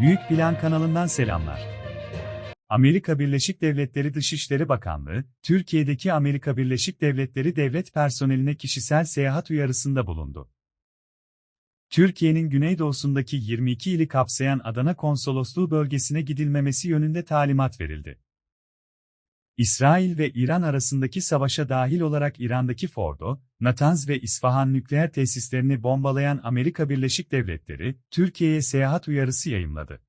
Büyük Plan kanalından selamlar. Amerika Birleşik Devletleri Dışişleri Bakanlığı, Türkiye'deki Amerika Birleşik Devletleri devlet personeline kişisel seyahat uyarısında bulundu. Türkiye'nin güneydoğusundaki 22 ili kapsayan Adana Konsolosluğu bölgesine gidilmemesi yönünde talimat verildi. İsrail ve İran arasındaki savaşa dahil olarak İran'daki Fordo, Natanz ve İsfahan nükleer tesislerini bombalayan Amerika Birleşik Devletleri, Türkiye'ye seyahat uyarısı yayımladı.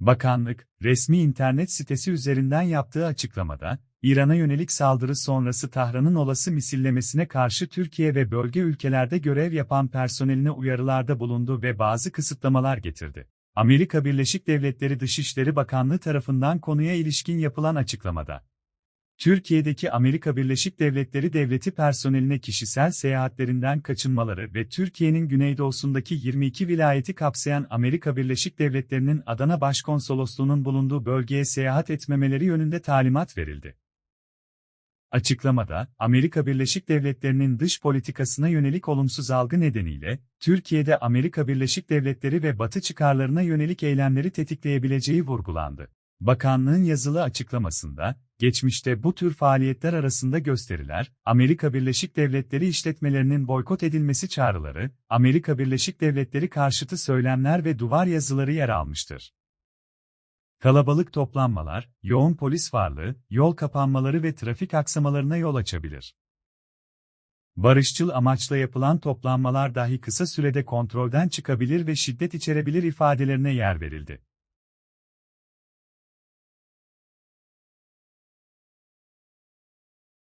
Bakanlık, resmi internet sitesi üzerinden yaptığı açıklamada, İran'a yönelik saldırı sonrası Tahran'ın olası misillemesine karşı Türkiye ve bölge ülkelerde görev yapan personeline uyarılarda bulundu ve bazı kısıtlamalar getirdi. Amerika Birleşik Devletleri Dışişleri Bakanlığı tarafından konuya ilişkin yapılan açıklamada, Türkiye'deki Amerika Birleşik Devletleri devleti personeline kişisel seyahatlerinden kaçınmaları ve Türkiye'nin güneydoğusundaki 22 vilayeti kapsayan Amerika Birleşik Devletleri'nin Adana Başkonsolosluğu'nun bulunduğu bölgeye seyahat etmemeleri yönünde talimat verildi. Açıklamada, Amerika Birleşik Devletleri'nin dış politikasına yönelik olumsuz algı nedeniyle, Türkiye'de Amerika Birleşik Devletleri ve Batı çıkarlarına yönelik eylemleri tetikleyebileceği vurgulandı. Bakanlığın yazılı açıklamasında, geçmişte bu tür faaliyetler arasında gösteriler, Amerika Birleşik Devletleri işletmelerinin boykot edilmesi çağrıları, Amerika Birleşik Devletleri karşıtı söylemler ve duvar yazıları yer almıştır. Kalabalık toplanmalar, yoğun polis varlığı, yol kapanmaları ve trafik aksamalarına yol açabilir. Barışçıl amaçla yapılan toplanmalar dahi kısa sürede kontrolden çıkabilir ve şiddet içerebilir ifadelerine yer verildi.